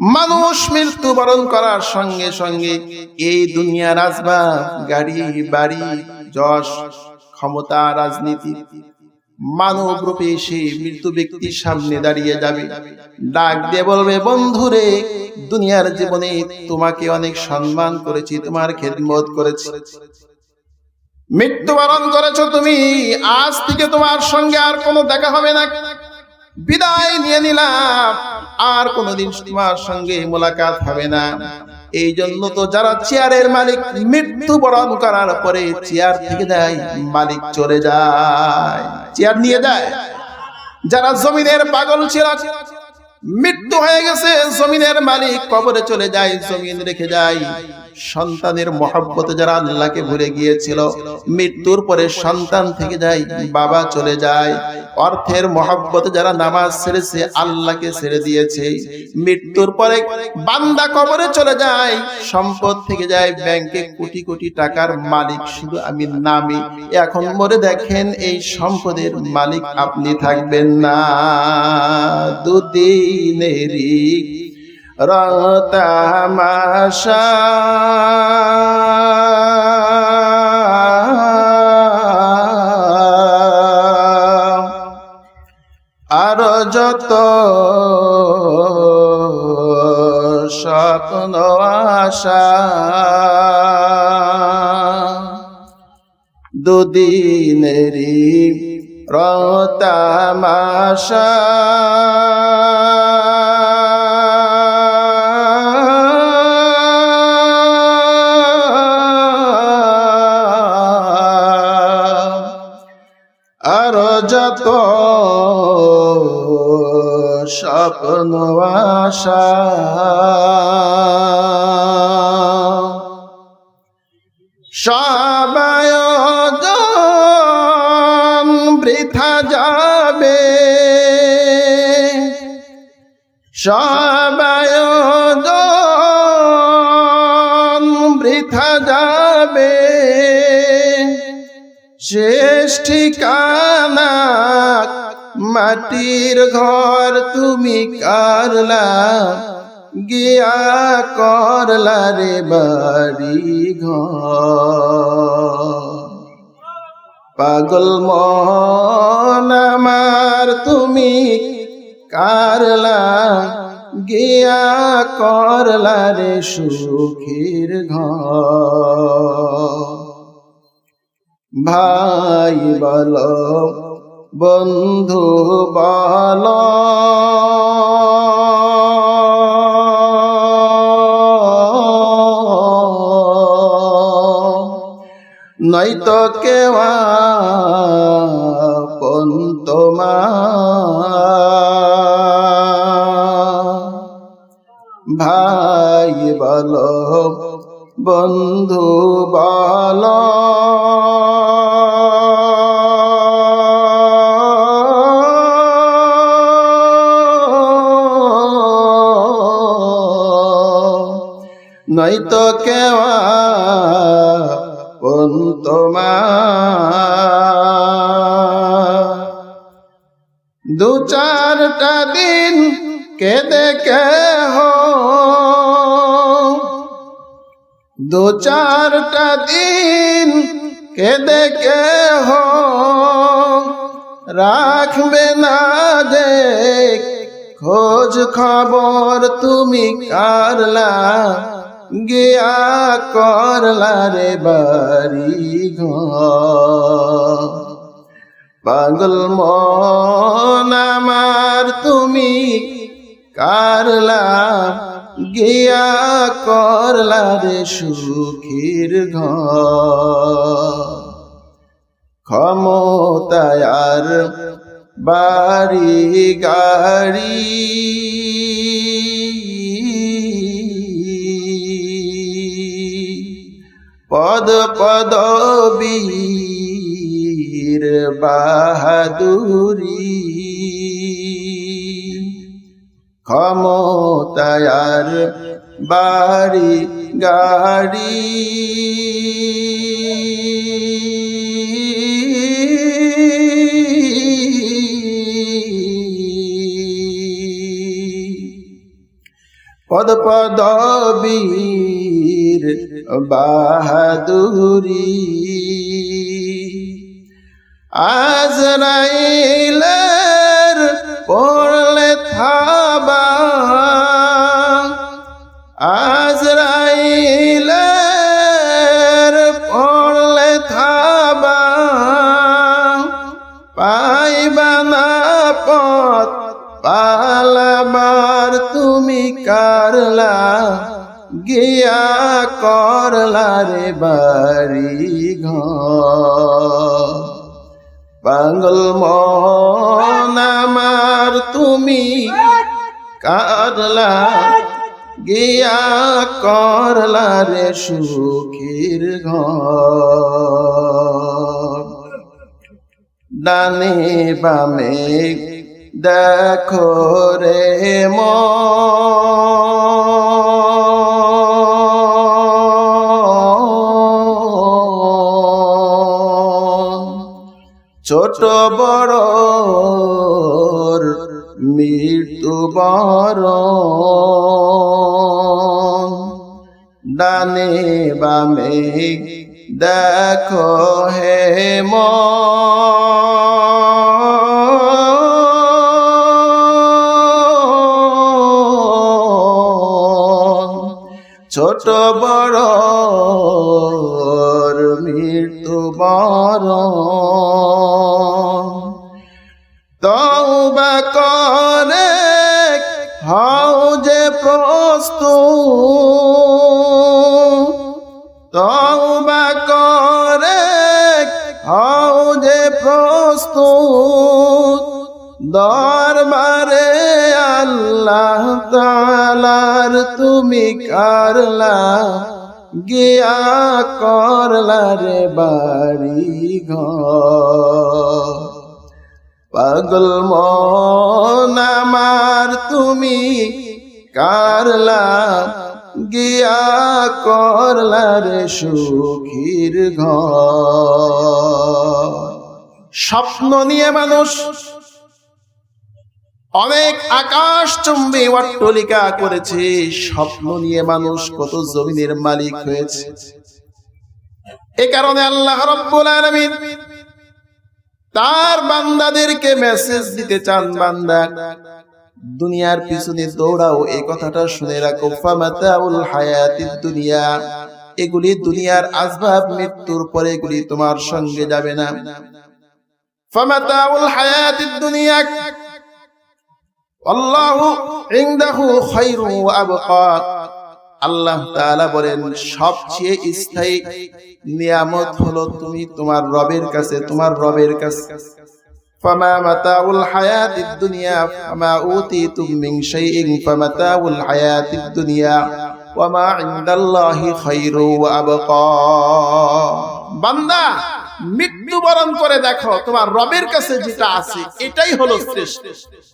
মানুষ মৃত্যুবরণ করার সঙ্গে সঙ্গে এই দুনিয়ার আসবাব, গাড়ি, বাড়ি, যশ, ক্ষমতা, রাজনীতি, মানব রূপে সে মৃত্যু ব্যক্তির সামনে দাঁড়িয়ে যাবে। ডাক দিয়ে বলবে, বন্ধুরে, দুনিয়ার জীবনে তোমাকে অনেক সম্মান করেছি, তোমার খেদমত করেছি। মৃত্যুবরণ করেছ তুমি, আজ থেকে তোমার সঙ্গে আর কোনো দেখা হবে না। বিদায় নিয়ে নিলাম। আর কোনদিন তোমার সঙ্গে মোলাকাত হবে না। এই জন্য তো যারা চেয়ারের মালিক, মৃত্যু বরণ করার পরে চেয়ার থেকে যায় মালিক চলে যায়, চেয়ার নিয়ে যায়। যারা জমিনের পাগল ছিল, মৃত্যু হয়ে গেছে, জমিনের মালিক কবরে চলে যায়, জমিন রেখে যায়। সন্তানের মহব্বতে যারা আল্লাহকে ভুলে গিয়েছিল, মৃত্যুর পরে সন্তান থেকে যায়, বাবা চলে যায়। অর্থের মহব্বতে যারা নামাজ ছেড়েছে, আল্লাহকে ছেড়ে দিয়েছে। মৃত্যুর পরে বান্দা কবরে চলে যায়, সম্পদ থেকে যায়, ব্যাংকে কোটি কোটি টাকার মালিক শুধু আমি নামি। এখন মরে দেখেন, এই সম্পদের মালিক আপনি থাকবেন না। দুদিনেরই রতামাশা আর যত স্বপ্ন আশা দুদিনেরই রতামাশা যত স্বপ্ন বৃথা যাবে। সবায়োজন ঠিকানা মাটির ঘর তুমি কারলা, গিয়া করলা রে বাড়ি পাগল মন তুমি কারলা, গিয়া করলা রে সুখীর ঘর। ভাই বল বন্ধু বল। নয়তো কেওয়া পন্তমা ভাই বল বন্ধু বল। নয়তো কেওয়া পন্তমা দু চারটা দিন কেঁদে কেহ দু চারটা দিন কেঁদে কেহ রাখবে না যে খোঁজ খবর তুমি কারলা, গিয়া করলা রে বাড়ি ঘর। পাগল মন আমার, তুমি কারলা গিয়া করলা রে সুখীর ঘর। ক্ষমতায় আর বাড়ি গাড়ি। পদ পদবীর বাহাদুরি। ক্ষমতায়ার বাড়ি গাড়ি। পদ পদবীর বাহাদুরি। আজরাইলের পড়লে পথ পালাবার তুমি কারলা, গিয়া করলা রে বাড়ি ঘর পাগল তুমি কারলা, গিয়া করলা রে সুখীর ঘর। ডানে বামে দেখো রে মন। ছোট বড় মৃত্যু বড় ডানে বামে দেখো হে মন। ছোট বড় মৃত্যু বড় তওবা করে হও যে প্রস্তুত। যে প্রস্তুত। দরবারে আল্লাহ তালার তুমি কারলা, গিয়া করলা রে বাড়ি ঘর পাগল মন তুমি কারলা গিয়া করলা রে সুখীর ঘর। স্বপ্ন নিয়ে মানুষ অনেক আকাশ চুম্বী অট্টলিকা করেছে। স্বপ্ন নিয়ে মানুষ কত জমিনের মালিক হয়েছে। এ কারণে আল্লাহ রব্বুল তার বান্দাদেরকে মেসেজ দিতে চান বান্দা। দুনিয়ার পিছনে দৌড়াও, এই কথাটা শুনে রাখো, ফামাতাউল হায়াতিদ দুনিয়া। এগুলি দুনিয়ার আসবাব, মৃত্যুর পরে এগুলি তোমার সঙ্গে যাবে না। ফামাতাউল হায়াতিদ দুনিয়া। আল্লাহু ইনদাহু খায়রু ওয়া আবকা। আল্লাহ তাআলা বলেন, সবচেয়ে স্থায়ী নিয়ামত হলো তুমি তোমার রবের কাছে, তোমার রবের কাছে। فما متاع الحياة الدنيا فما أوتيتم من شيء فمتاع الحياة الدنيا وما عند الله خير وأبقى বান্দা মৃত্যুবরণ করে দেখো তোমার রবের কাছে যেটা আছে এটাই হলো শ্রেষ্ঠ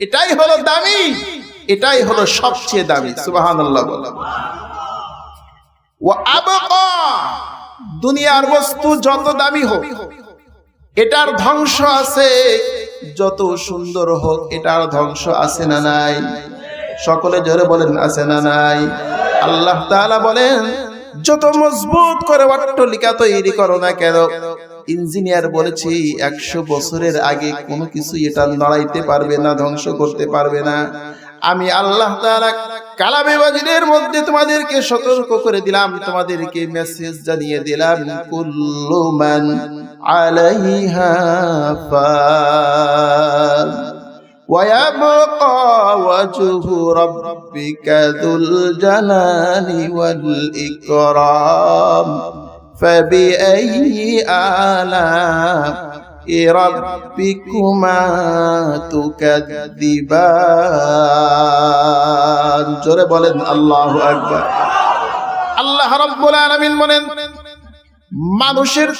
এটাই হলো দামি এটাই হলো সবচেয়ে দামি সুবহানাল্লাহ বলো ও আবকা দুনিয়ার বস্তু যত দামি হোক এটার ধ্বংস আছে। যত সুন্দর হোক, এটার ধ্বংস আছে না নাই? সকলে জোরে বলেন, আছে না নাই? আল্লাহ তাআলা বলেন, যত মজবুত করে অট্টলিকা তৈরি করো না কেন? ইঞ্জিনিয়ার বলেছি, একশো বছরের আগে কোনো কিছু এটা নড়াইতে পারবে না, ধ্বংস করতে পারবে না। আমি আল্লাহ তাআলা কালামে মাজিদের মধ্যে তোমাদেরকে সতর্ক করে দিলাম তোমাদেরকে মেসেজ জানিয়ে দিলাম কুল্লু মান আলাইহা ফান ويبقى وجه ربك ذو الجلال والإكرام فبأي آلاء ربكما تكذبان জোরে বলেন আল্লাহু আকবার আল্লাহ রাব্বুল আলামিন বলেন মানুষের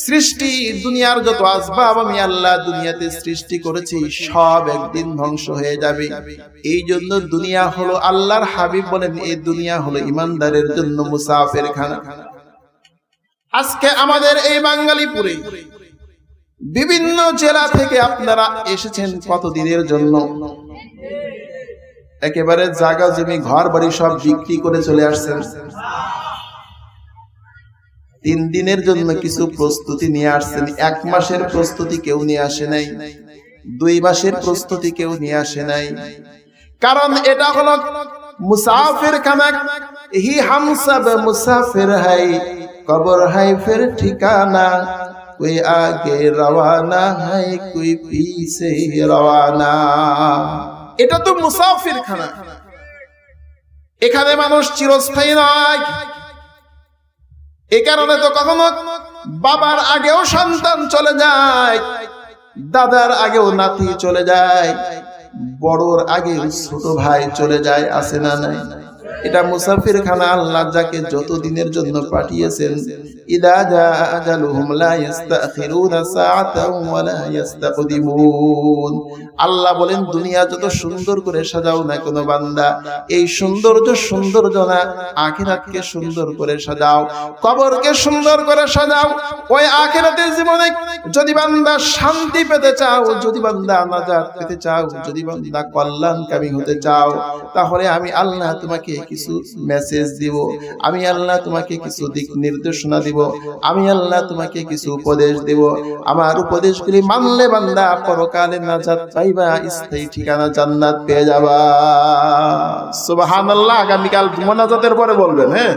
সৃষ্টি দুনিয়ার যত আসবাব আমি আল্লাহ দুনিয়াতে সৃষ্টি করেছি সব একদিন ধ্বংস হয়ে যাবে এই জন্য দুনিয়া হলো আল্লাহর হাবিব বলেন এই দুনিয়া হলো ইমানদারের জন্য মুসাফের খানা আজকে আমাদের এই বাঙালিপুরে বিভিন্ন জেলা থেকে আপনারা এসেছেন কতদিনের জন্য? একেবারে জায়গা জমি, ঘর বাড়ি সব বিক্রি করে চলে আসছেন। তিন দিনের জন্য কিছু প্রস্তুতি নিয়ে আসছেন। এক মাসের প্রস্তুতি কেউ নিয়ে আসে নাই। দুই মাসের প্রস্তুতি কেউ নিয়ে আসে নাই। কারণ এটা হলো মুসাফির কামাক। হি হাম সব মুসাফির হাই, কবর হাই ফের ঠিকানা। कोई आगे रवाना है कोई पीछे रवाना এটা তো মুসাফির খানা এখানে মানুষ চিরস্থায়ী নয় এ কারণে তো কখনো বাবার আগেও সন্তান চলে যায় দাদার আগেও নাতি চলে যায় বড়র আগে ছোট ভাই চলে যায় আসে না নাই এটা মুসাফির খানা আল্লাহ যাকে যত দিনের জন্য পাঠিয়েছেন আল্লাহ বলেন, দুনিয়া যত সুন্দর করে সাজাও না কোনো বান্দা, এই সৌন্দর্য আখিরাতকে সুন্দর করে সাজাও, কবরকে সুন্দর করে সাজাও। ওই আখিরাতের জীবনে যদি বান্দা শান্তি পেতে চাও, যদি বান্দা নাজাত পেতে চাও, যদি বান্দা কল্যাণকামী হতে চাও, তাহলে আমি আল্লাহ তোমাকে কিছু মেসেজ দিব। আমি আল্লাহ তোমাকে কিছু দিক নির্দেশনা দিব। আমি আল্লাহ তোমাকে কিছু উপদেশ দিব। আমার উপদেশগুলি মানলে বান্দা পরকালে নাজাত পাইবা স্থায়ী ঠিকানা জান্নাত পেয়ে যাবা। সুবহানাল্লাহ আগামীকাল মোনাজাতের পরে বলবেন হ্যাঁ?